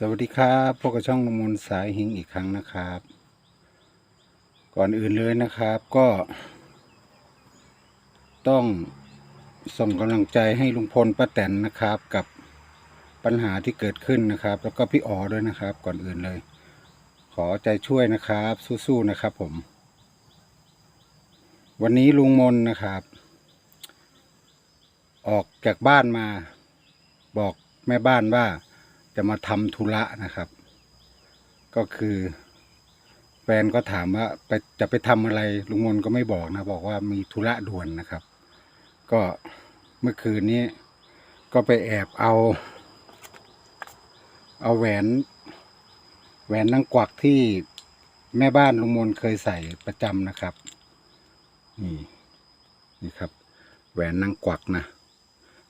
สวัสดีครับพวกกับช่องนมนสายหิงอีกครั้งนะครับ ก่อนอื่นเลยนะครับก็ ต้องส่งกำลังใจให้ลุงพลป้าแตนนะครับ กับปัญหาที่เกิดขึ้นนะครับ แล้วก็พี่อ๋อด้วยนะครับ ก่อนอื่นเลย ขอใจช่วยนะครับ สู้ๆนะครับผม วันนี้ลุงมนนะครับ ออกจากบ้านมา บอกแม่บ้านว่า จะมาทำธุระนะครับ ก็คือ แฟนก็ถามว่าไปจะไปทำอะไรลุงมนก็ไม่บอกนะ บอกว่ามีธุระด่วนนะครับ ก็เมื่อคืนนี้ ก็ไปแอบเอา เอาแหวน แหวนนางกวักที่แม่บ้านลุงมนเคยใส่ประจำนะครับ นี่นี่ครับ แหวนนางกวักนะ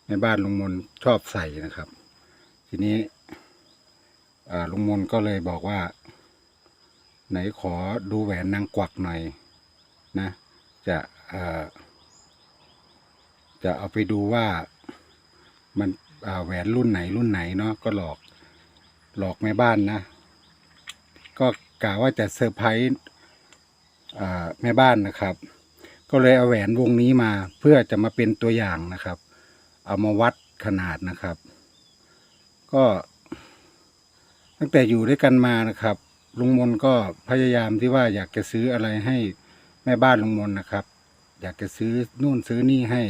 แม่บ้านลุงมนชอบใส่นะครับ ทีนี้ ลุงมนก็เลยบอกว่า ไหนขอดูแหวนนางกวักหน่อยนะ จะจะเอาไปดูว่ามันแหวนรุ่นไหนรุ่นไหนเนาะก็หลอกหลอกแม่บ้านนะ ก็กะว่าจะเซอร์ไพรส์แม่บ้านนะครับ ก็เลยเอาแหวนวงนี้มาเพื่อจะมาเป็นตัวอย่างนะครับ เอามาวัดขนาดนะครับ ก็ ตั้งแต่อยู่ด้วยกันมานะครับ ลุงมนก็พยายามที่ว่าอยากจะซื้ออะไรให้แม่บ้านลุงมนนะครับ อยากจะซื้อนู่นซื้อนี่ให้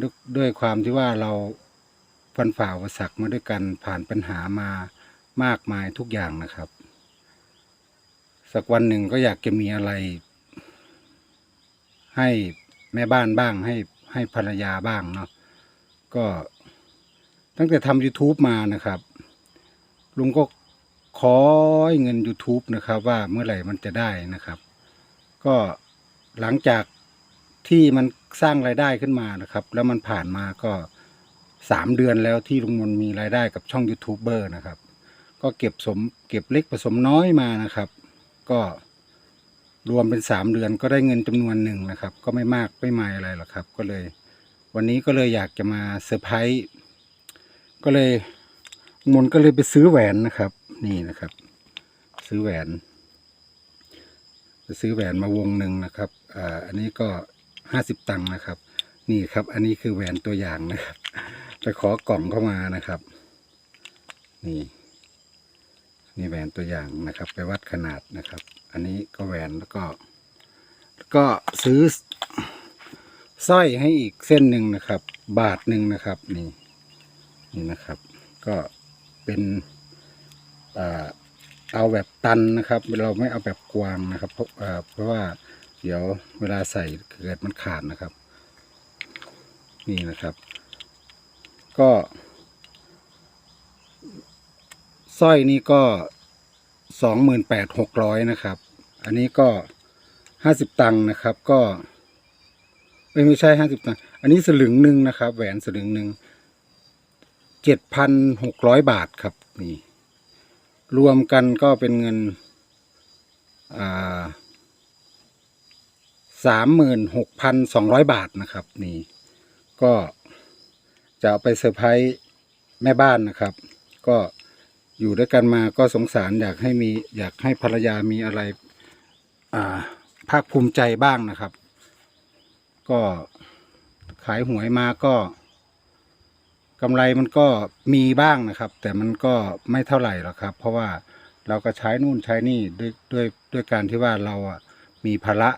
ด้วยด้วยความที่ว่าเราฟันฝ่าอุปสรรคมาด้วยกันผ่านปัญหามามากมายทุกอย่างนะครับ สักวันหนึ่งก็อยากจะมีอะไร ให้แม่บ้านบ้างให้ให้ภรรยาบ้างเนาะก็ตั้งแต่ทำ YouTube มานะครับ ลุงก็ขอเงิน YouTube นะครับ ว่าเมื่อไหร่มันจะได้นะครับ ก็หลังจากที่มันสร้างรายได้ขึ้นมานะครับ แล้วมันผ่านมาก็สามเดือนแล้วที่ลุงมนมีรายได้กับช่องยูทูบเบอร์นะครับ ก็เก็บสมเก็บเล็กผสมน้อยมานะครับ ก็รวมเป็นสามเดือนก็ได้เงินจำนวนหนึ่งนะครับ ก็ไม่มากไม่ไมายอะไรหรอกครับ ก็เลย วันนี้ก็เลยอยากจะมาเซอร์ไพรส์ก็เลย มนก็เลยไปซื้อแหวนนะครับ นี่นะครับ ซื้อแหวนไปซื้อแหวนมาวงหนึ่งนะครับอ่าอันนี้ก็ห้าสิบตังค์นะครับ นี่ครับ อันนี้คือแหวนตัวอย่างนะครับไปขอกล่องเข้ามานะครับ นี่นี่แหวนตัวอย่างนะครับ ไปวัดขนาดนะครับ อันนี้ก็แหวนแล้วก็แล้วก็ซื้อสร้อยให้อีกเส้นหนึ่งนะครับ บาทหนึ่งนะครับ นี่นี่นะครับ ก็ เป็นเอาแบบตันนะครับ เราไม่เอาแบบกวางนะครับ เพราะเพราะว่าเดี๋ยวเวลาใส่เกิดมันขาดนะครับ นี่นะครับ ก็สร้อยนี่ก็สองหมื่นแปดหกร้อยนะครับ อันนี้ก็ห้าสิบตังค์นะครับ ก็ไม่ใช่ห้าสิบตังค์อันนี้สลึงหนึ่งนะครับ แหวนสลึงหนึ่ง เจ็ดพันหกร้อยบาทครับนี่รวมกันก็เป็นเงินสามหมื่นหกพันสองร้อยบาทนะครับ นี่ ก็จะเอาไปเซอร์ไพรส์แม่บ้านนะครับ ก็อยู่ด้วยกันมาก็สงสารอยากให้มีอยากให้ภรรยามีอะไรภาคภูมิใจบ้างนะครับ ก็ขายหวยมาก็ กำไรมันก็มีบ้างนะครับ แต่มันก็ไม่เท่าไหร่หรอกครับ เพราะว่าเราก็ใช้นู่นใช้นี่ด้วยด้วยด้วยการที่ว่าเราอะมีภาระ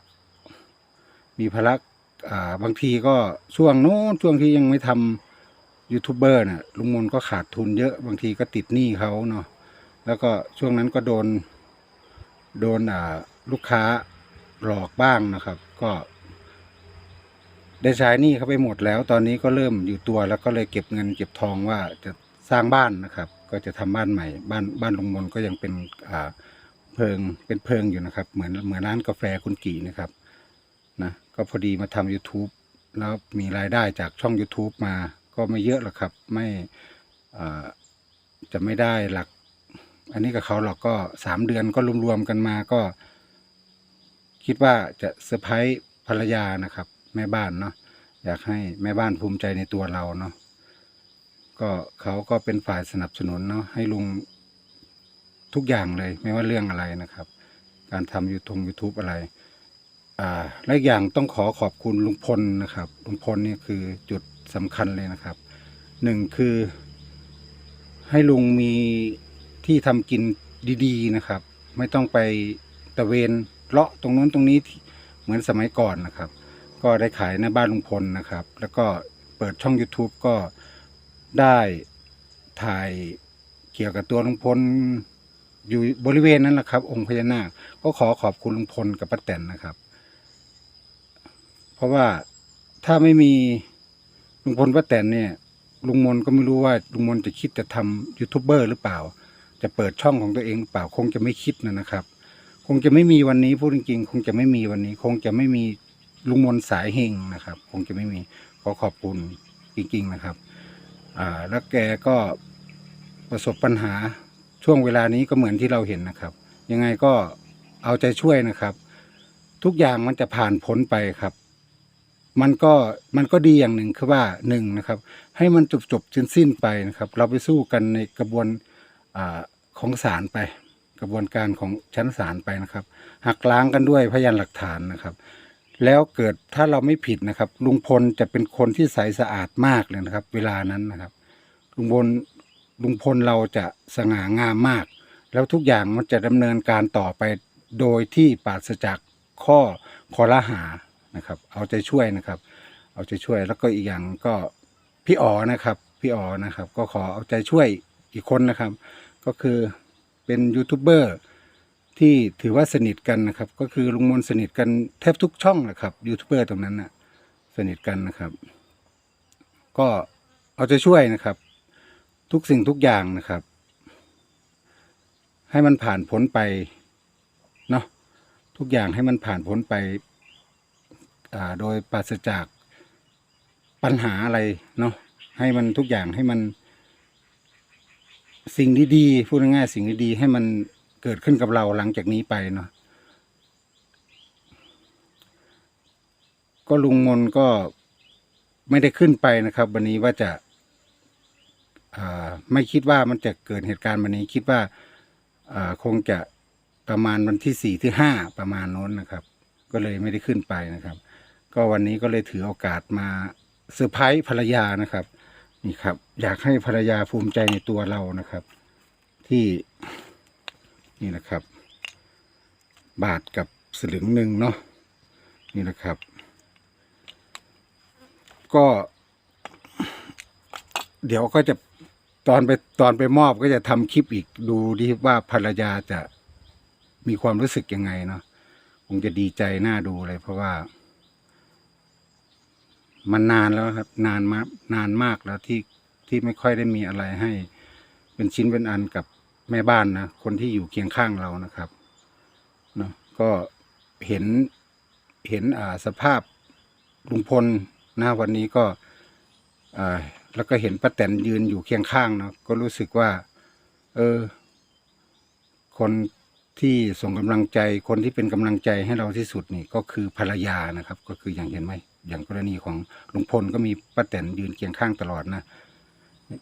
มีภาระอ่าบางทีก็ช่วงโน้นช่วงที่ยังไม่ทำยูทูบเบอร์น่ะลุงมนก็ขาดทุนเยอะบางทีก็ติดหนี้เขาเนาะแล้วก็ช่วงนั้นก็โดนโดนอ่าลูกค้าหลอกบ้างนะครับ ก็ ได้ใช้หนี้เขาไปหมดแล้ว ตอนนี้ก็เริ่มอยู่ตัวแล้วก็เลยเก็บเงินเก็บทองว่าจะสร้างบ้านนะครับ ก็จะทำบ้านใหม่ บ้านบ้านลุงมนก็ยังเป็นอ่าเพิงเป็นเพิงอยู่นะครับ เหมือนเหมือนร้านกาแฟคุณกี่นะครับนะก็พอดีมาทำ YouTube แล้วมีรายได้จากช่อง YouTube มาก็ไม่เยอะหรอกครับ ไม่จะไม่ได้หลัก อันนี้กับเขาหรอกก็สามเดือนก็รวมๆกันมาก็ คิดว่าจะเซอร์ไพรส์ภรรยานะครับ แม่บ้านเนาะอยากให้แม่บ้านภูมิใจในตัวเราเนาะก็เขาก็เป็นฝ่ายสนับสนุนเนาะให้ลุงทุกอย่างเลยไม่ว่าเรื่องอะไรนะครับ การทำยูทงยูทูบอะไร อ่าและอีกอย่างต้องขอขอบคุณลุงพลนะครับลุงพลนี่คือจุดสำคัญเลยนะครับหนึ่งคือ ให้ลุงมีที่ทำกินดีๆนะครับ ไม่ต้องไปตะเวนเลาะตรงนู้นตรงนี้เหมือนสมัยก่อนนะครับ ก็ได้ขายในบ้านลุงพลนะครับ แล้วก็เปิดช่อง YouTube ก็ได้ถ่ายเกี่ยวกับตัวลุงพลอยู่บริเวณนั้นแหละครับ องค์พญานาคก็ขอขอบคุณลุงพลกับป้าแตนนะครับ เพราะว่าถ้าไม่มีลุงพลป้าแตนเนี่ยลุงมนก็ไม่รู้ว่าลุงมนจะคิดจะทำยูทูบเบอร์หรือเปล่า จะเปิดช่องของตัวเองหรือเปล่า คงจะไม่คิดนะนะครับ คงจะไม่มีวันนี้พูดจริงๆ คงจะไม่มีวันนี้ คงจะไม่มี ลุงมนสายเฮงนะครับ คงจะไม่มีขอขอบคุณจริงๆนะครับ อ่า แล้วแกก็ประสบปัญหาช่วงเวลานี้ก็เหมือนที่เราเห็นนะครับ ยังไงก็เอาใจช่วยนะครับ ทุกอย่างมันจะผ่านพ้นไปครับ มันก็มันก็ดีอย่างหนึ่งคือว่าหนึ่งนะครับ ให้มันจบจบสิ้นสิ้นไปนะครับ เราไปสู้กันในกระบวนอาของศาลไป กระบวนการของชั้นศาลไปนะครับหักล้างกันด้วยพยานหลักฐานนะครับ แล้วเกิดถ้าเราไม่ผิดนะครับ ลุงพลจะเป็นคนที่ใสสะอาดมากเลยนะครับ เวลานั้นนะครับ ลุงพลลุงพลเราจะสง่างามมาก แล้วทุกอย่างมันจะดำเนินการต่อไปโดยที่ปราศจากข้อคอรหานะครับ เอาใจช่วยนะครับ เอาใจช่วยแล้วก็อีกอย่างก็พี่อ๋อนะครับ พี่อ๋อนะครับ ก็ขอเอาใจช่วยอีกคนนะครับ ก็คือเป็นยูทูบเบอร์ ที่ถือว่าสนิทกันนะครับ ก็คือลุงมนสนิทกันแทบทุกช่องแหละครับยูทูบเบอร์ตรงนั้นนะสนิทกันนะครับ ก็เอาใจช่วยนะครับ ทุกสิ่งทุกอย่างนะครับ ให้มันผ่านพ้นไปเนาะทุกอย่างให้มันผ่านพ้นไปอ่าโดยปราศจากปัญหาอะไรเนาะให้มันทุกอย่างให้มันสิ่งดีๆพูดง่ายๆสิ่งดีๆให้มัน เกิดขึ้นกับเราหลังจากนี้ไปเนาะก็ลุงมนก็ไม่ได้ขึ้นไปนะครับ วันนี้ว่าจะาไม่คิดว่ามันจะเกิดเหตุการณ์วันนี้คิดว่าาคงจะประมาณวันที่สี่ที่ห้าประมาณน้นนะครับ ก็เลยไม่ได้ขึ้นไปนะครับ ก็วันนี้ก็เลยถือโอกาสมาเซอร์ไพรส์ภรรยานะครับ นี่ครับ อยากให้ภรรยาภูมิใจในตัวเรานะครับ ที่ นี่นะครับ บาทกับสลึงหนึ่งเนาะนี่นะครับ ก็ เดี๋ยวก็จะตอนไปตอนไปมอบก็จะทำคลิปอีกดูดิว่าภรรยาจะมีความรู้สึกยังไงเนาะคงจะดีใจน่าดูเลยเพราะว่า มันนานแล้วครับ นานมากนานมากแล้วที่ที่ไม่ค่อยได้มีอะไรให้ เป็นชิ้นเป็นอันกับ แม่บ้านนะคนที่อยู่เคียงข้างเรานะครับเนาะก็เห็นเห็นอ่าสภาพลุงพลนะวันนี้ก็อ่าแล้วก็เห็นป้าแตนยืนอยู่เคียงข้างเนาะก็รู้สึกว่า เออ คนที่ส่งกำลังใจคนที่เป็นกำลังใจให้เราที่สุดนี่ก็คือภรรยานะครับ ก็คืออย่างเห็นไหมอย่างกรณีของลุงพลก็มีป้าแตนยืนเคียงข้างตลอดนะ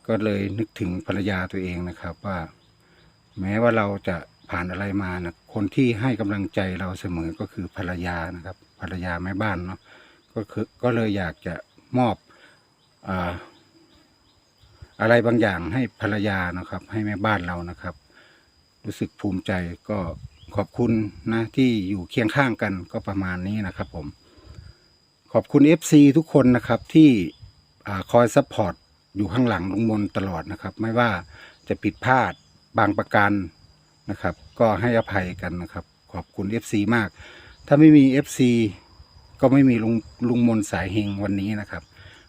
ก็เลยนึกถึงภรรยาตัวเองนะครับว่า แม้ว่าเราจะผ่านอะไรมานะคนที่ให้กำลังใจเราเสมอก็คือภรรยานะครับ ภรรยาแม่บ้านเนาะก็คือก็เลยอยากจะมอบออะไรบางอย่างให้ภรรยานะครับ ให้แม่บ้านเรานะครับ รู้สึกภูมิใจก็ขอบคุณนะที่อยู่เคียงข้างกันก็ประมาณนี้นะครับผม ขอบคุณ FC ทุกคนนะครับที่อคอยซัพพอร์ตอยู่ข้างหลังลุงมนตลอดนะครับ ไม่ว่าจะผิดพลาด บางประการนะครับ ก็ให้อภัยกันนะครับ ขอบคุณ FC มาก ถ้าไม่มี FC ก็ไม่มีลุงลุงมนสายเฮงวันนี้นะครับ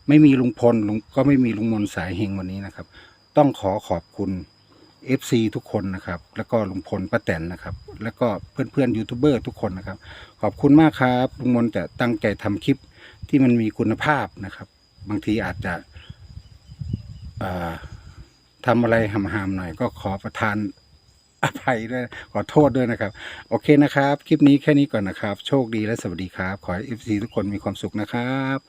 ไม่มีลุงพลลุงก็ไม่มีลุงมนสายเฮงวันนี้นะครับ ต้องขอขอบคุณ FC ทุกคนนะครับ แล้วก็ลุงพลป้าแตนนะครับ แล้วก็เพื่อนเพื่อนยูทูบเบอร์ทุกคนนะครับ ขอบคุณมากครับลุงมนจะตั้งใจทำคลิปที่มันมีคุณภาพนะครับ บางทีอาจจะเอ่อ ทำอะไรหำๆหน่อยก็ขอประทานอภัยด้วยขอโทษด้วยนะครับ โอเคนะครับ คลิปนี้แค่นี้ก่อนนะครับ โชคดีและสวัสดีครับ ขอให้ FC ทุกคนมีความสุขนะครับ